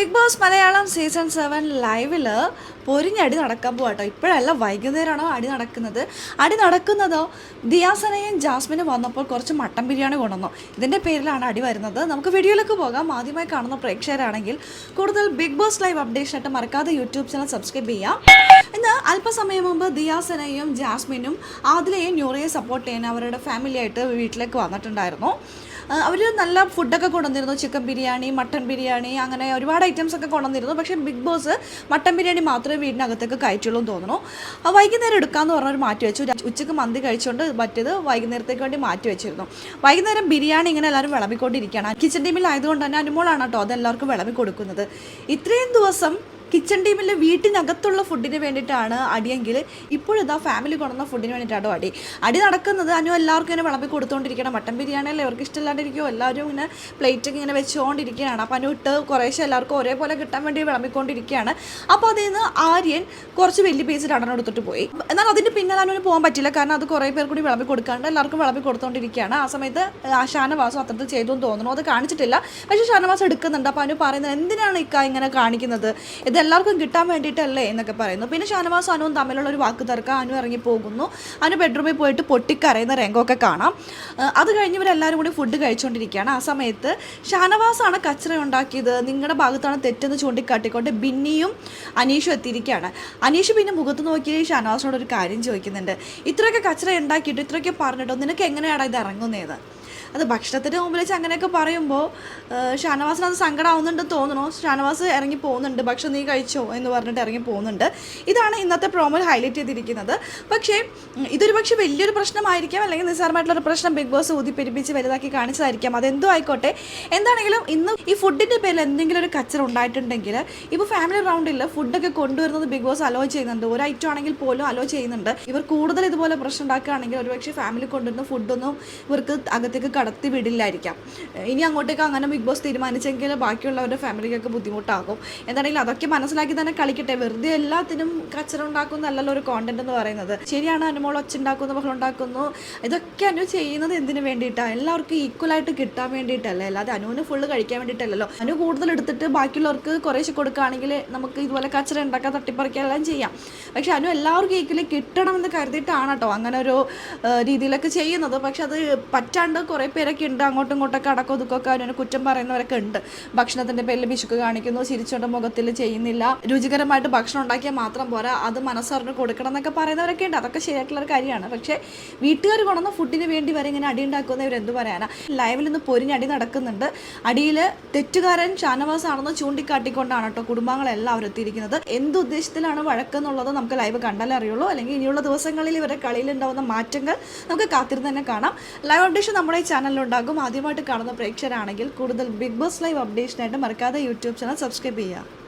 Bigg Boss Malayalam season seven ലൈവിൽ പൊരിഞ്ഞടി നടക്കാൻ പോവാട്ടോ ഇപ്പോഴല്ല വൈകുന്നേരമാണോ അടി നടക്കുന്നത്. അടി നടക്കുന്നതോ? ദിയാസനയും ജാസ്മിനും വന്നപ്പോൾ കുറച്ച് മട്ടൻ ബിരിയാണി കൊണ്ടുവന്നു. ഇതിന്റെ പേരിലാണ് അടി വരുന്നത്. നമുക്ക് വീഡിയോയിലേക്ക് പോകാം. ആദ്യമായി കാണുന്ന പ്രേക്ഷകരാണെങ്കിൽ കൂടുതൽ ബിഗ് ബോസ് ലൈവ് അപ്ഡേഷൻ ആയിട്ട് മറക്കാതെ യൂട്യൂബ് ചാനൽ സബ്സ്ക്രൈബ് ചെയ്യാം. ഇന്ന് അല്പസമയം മുമ്പ് ദിയാസനയും ജാസ്മിനും ആദിലയും ന്യൂറയെ സപ്പോർട്ട് ചെയ്യാൻ അവരുടെ ഫാമിലിയായിട്ട് വീട്ടിലേക്ക് വന്നിട്ടുണ്ടായിരുന്നു. അവർ നല്ല ഫുഡൊക്കെ കൊണ്ടുവന്നിരുന്നു. ചിക്കൻ ബിരിയാണി മട്ടൻ ബിരിയാണി അങ്ങനെ ഒരുപാട് ഐറ്റംസ് ഒക്കെ കൊണ്ടുവന്നിരുന്നു. പക്ഷേ ബിഗ് ബോസ് മട്ടൻ ബിരിയാണി മാത്രമേ വീടിനകത്തേക്ക് കയറ്റുള്ളൂ എന്ന് തോന്നുന്നു. വൈകുന്നേരം എടുക്കാമെന്ന് പറഞ്ഞൊരു മാറ്റി വെച്ചു. ഉച്ചയ്ക്ക് മന്തി കഴിച്ചുകൊണ്ട് മറ്റേത് വൈകുന്നേരത്തേക്ക് വേണ്ടി മാറ്റി വെച്ചിരുന്നു. വൈകുന്നേരം ബിരിയാണി ഇങ്ങനെ എല്ലാവരും വിളമ്പിക്കൊണ്ടിരിക്കുകയാണ്. കിച്ചൺ ടീമിൽ ആയതുകൊണ്ട് തന്നെ അനുമോളാണ് കേട്ടോ അത് എല്ലാവർക്കും വിളമ്പി കൊടുക്കുന്നത്. ഇത്രയും ദിവസം കിച്ചൺ ടീമിൽ വീട്ടിനകത്തുള്ള ഫുഡിന് വേണ്ടിയിട്ടാണ് അടിയെങ്കിൽ ഇപ്പോഴിതാ ഫാമിലി കൊണ്ടുവന്ന ഫുഡിന് വേണ്ടിയിട്ടാണ് അടി. അടി നടക്കുന്നത് അനു എല്ലാവർക്കും ഇങ്ങനെ വിളമ്പി കൊടുത്തുകൊണ്ടിരിക്കണം മട്ടൻ ബിരിയാണി അല്ലേ അവർക്ക് ഇഷ്ടമില്ലാണ്ടിരിക്കുമോ എല്ലാവരും ഇങ്ങനെ പ്ലേറ്റൊക്കെ ഇങ്ങനെ വെച്ചുകൊണ്ടിരിക്കുകയാണ് അപ്പോൾ അനു ഇട്ട് കുറേശ്ശെ എല്ലാവർക്കും ഒരേപോലെ കിട്ടാൻ വേണ്ടി വിളമ്പിക്കൊണ്ടിരിക്കുകയാണ് അപ്പോൾ അതിൽ നിന്ന് ആര്യൻ കുറച്ച് വലിയ പീസ് രണ്ടെണ്ണം എടുത്തിട്ട് പോയി. എന്നാൽ അതിന്റെ പിന്നാലെ അനുവിന് പോകാൻ പറ്റില്ല കാരണം അത് കുറേ പേർ കൂടി വിളമ്പി കൊടുക്കാണ്ട് എല്ലാവർക്കും വിളമ്പി കൊടുത്തുകൊണ്ടിരിക്കുകയാണ് ആ സമയത്ത് ഷാനവാസും അത്രത്തിൽ ചെയ്തു തോന്നുന്നു. അത് കാണിച്ചിട്ടില്ല. പക്ഷേ ഷാനവാസം എടുക്കുന്നുണ്ട്. അപ്പോൾ അനു പറയുന്നത് എന്തിനാണ് ഇക്ക ഇങ്ങനെ കാണിക്കുന്നത്? ഇത് എല്ലാവർക്കും കിട്ടാൻ വേണ്ടിയിട്ടല്ലേ എന്നൊക്കെ പറയുന്നു. പിന്നെ ഷാനവാസ് അനുവും തമ്മിലുള്ള ഒരു വാക്ക് തർക്കം അനു ഇറങ്ങി പോകുന്നു അനു ബെഡ്റൂമിൽ പോയിട്ട് പൊട്ടിക്കരയുന്ന രംഗമൊക്കെ കാണാം. അത് കഴിഞ്ഞ് ഇവരെല്ലാവരും കൂടി ഫുഡ് കഴിച്ചുകൊണ്ടിരിക്കുകയാണ് ആ സമയത്ത് ഷാനവാസാണ് കച്ചറ ഉണ്ടാക്കിയത്. നിങ്ങളുടെ ഭാഗത്താണ് തെറ്റെന്ന് ചൂണ്ടിക്കാട്ടിക്കൊണ്ട് ബിന്നിയും അനീഷും എത്തിയിരിക്കുകയാണ്. അനീഷ് പിന്നെ മുഖത്ത് നോക്കി ഷാനവാസിനോട് ഒരു കാര്യം ചോദിക്കുന്നുണ്ട്. ഇത്രയൊക്കെ കച്ചറ ഉണ്ടാക്കിയിട്ട് ഇത്രയൊക്കെ പറഞ്ഞിട്ടോ? നിനക്ക് എങ്ങനെയാണ് ഇത് ഇറങ്ങുന്നത്? അത് ഭക്ഷണത്തിന്റെ മുമ്പിൽ വെച്ച് അങ്ങനെയൊക്കെ പറയുമ്പോൾ ഷാനവാസിന് അത് സങ്കടമാവുന്നുണ്ടെന്ന് തോന്നണോ. ഷാനവാസ് ഇറങ്ങി പോകുന്നുണ്ട്. ഭക്ഷണം നീ കഴിച്ചോ എന്ന് പറഞ്ഞിട്ട് ഇറങ്ങി പോകുന്നുണ്ട്. ഇതാണ് ഇന്നത്തെ പ്രോമോയിൽ ഹൈലൈറ്റ് ചെയ്തിരിക്കുന്നത്. പക്ഷേ ഇതൊരു പക്ഷേ വലിയൊരു പ്രശ്നമായിരിക്കാം. അല്ലെങ്കിൽ നിസ്സാരമായിട്ടുള്ളൊരു പ്രശ്നം ബിഗ് ബോസ് ഊതിപ്പെരിപ്പിച്ച് വലുതാക്കി കാണിച്ചതായിരിക്കാം. അതെന്തോ ആയിക്കോട്ടെ. എന്താണെങ്കിലും ഇന്ന് ഈ ഫുഡിന്റെ പേരിൽ എന്തെങ്കിലും ഒരു കച്ചറ ഉണ്ടായിട്ടുണ്ടെങ്കിൽ ഇപ്പോൾ ഫാമിലി റൗണ്ടിൽ ഫുഡൊക്കെ കൊണ്ടുവരുന്നത് ബിഗ് ബോസ് അലോ ചെയ്യുന്നുണ്ട്. ഒരു ഐറ്റം ആണെങ്കിൽ പോലും അലോ ചെയ്യുന്നുണ്ട്. ഇവർ കൂടുതൽ ഇതുപോലെ പ്രശ്നം ഉണ്ടാക്കുകയാണെങ്കിൽ ഒരുപക്ഷെ ഫാമിലി കൊണ്ടുവരുന്ന ഫുഡൊന്നും ഇവർക്ക് അകത്തേക്ക് കടത്തി വിടില്ലായിരിക്കാം. ഇനി അങ്ങോട്ടേക്ക് അങ്ങനെ ബിഗ് ബോസ് തീരുമാനിച്ചെങ്കിൽ ബാക്കിയുള്ളവരുടെ ഫാമിലിക്കൊക്കെ ബുദ്ധിമുട്ടാകും. എന്താണെങ്കിലും അതൊക്കെ മനസ്സിലാക്കി തന്നെ കളിക്കട്ടെ. വെറുതെ എല്ലാത്തിനും കച്ചറ ഉണ്ടാക്കുന്നതല്ലല്ലോ ഒരു കോണ്ടന്റ് എന്ന് പറയുന്നത്. ശരിയാണ് അനുമോൾ ഒച്ച ഉണ്ടാക്കുന്നു ബഹളം ഉണ്ടാക്കുന്നു ഇതൊക്കെ അനു ചെയ്യുന്നത് എന്തിനു വേണ്ടിയിട്ടാണ് എല്ലാവർക്കും ഈക്വൽ ആയിട്ട് കിട്ടാൻ വേണ്ടിയിട്ടല്ലേ? അല്ലാതെ അനുവിന് ഫുള്ള് കഴിക്കാൻ വേണ്ടിയിട്ടല്ലല്ലോ. അനു കൂടുതൽ എടുത്തിട്ട് ബാക്കിയുള്ളവർക്ക് കുറേശ്ശെ കൊടുക്കുകയാണെങ്കിൽ നമുക്ക് ഇതുപോലെ കച്ചറ ഉണ്ടാക്കാൻ തട്ടിപ്പറിക്കാനെല്ലാം ചെയ്യാം. പക്ഷെ അനു എല്ലാവർക്കും ഈക്വലി കിട്ടണമെന്ന് കരുതിയിട്ടാണ് കേട്ടോ അങ്ങനെ ഒരു രീതിയിലൊക്കെ ചെയ്യുന്നത്. പക്ഷെ അത് പറ്റാണ്ട് കുറേ പേരൊക്കെ ഉണ്ട്. അങ്ങോട്ടും ഇങ്ങോട്ടൊക്കെ അടക്കം ഒതുക്കൊക്കെ അതിനെ കുറ്റം പറയുന്നവരൊക്കെ ഉണ്ട്. ഭക്ഷണത്തിന്റെ പേരിൽ വിശുക്ക് കാണിക്കുന്നു. ചിരിച്ചോണ്ട് മുഖത്തിൽ ചെയ്യുന്നില്ല. രുചികരമായിട്ട് ഭക്ഷണം ഉണ്ടാക്കിയാൽ മാത്രം പോരാ. അത് മനസ്സറിഞ്ഞ് കൊടുക്കണം എന്നൊക്കെ പറയുന്നവരൊക്കെ ഉണ്ട്. അതൊക്കെ ശരിയായിട്ടുള്ള ഒരു കാര്യമാണ്. പക്ഷേ വീട്ടുകാർ കൊണ്ടുവന്ന ഫുഡിന് വേണ്ടി വരെ ഇങ്ങനെ അടി ഉണ്ടാക്കുന്നവർ എന്ത് പറയാനാ? ലൈവിൽ നിന്ന് പൊരിഞ്ഞടി നടക്കുന്നുണ്ട്. അടിയിൽ തെറ്റുകാരൻ ഷാനവാസ് ആണെന്ന് ചൂണ്ടിക്കാട്ടിക്കൊണ്ടാണ് കേട്ടോ കുടുംബങ്ങളെല്ലാവരും എത്തിയിരിക്കുന്നത് എന്ത് ഉദ്ദേശത്തിലാണ് വഴക്കെന്നുള്ളത് നമുക്ക് ലൈവ് കണ്ടാലേ അറിയുള്ളൂ. അല്ലെങ്കിൽ ഇനിയുള്ള ദിവസങ്ങളിൽ ഇവരുടെ കളിയിൽ ഉണ്ടാകുന്ന മാറ്റങ്ങൾ നമുക്ക് കാത്തിരുന്ന് തന്നെ കാണാം. ലൈവ് അപ്ഡേഷൻ നമ്മുടെ ചാനലിലുണ്ടാകും. ആദ്യമായിട്ട് കാണുന്ന പ്രേക്ഷകരാണെങ്കിൽ കൂടുതൽ ബിഗ് ബോസ് ലൈവ് അപ്ഡേഷനായിട്ട് മറക്കാതെ യൂട്യൂബ് ചാനൽ സബ്സ്ക്രൈബ് ചെയ്യുക.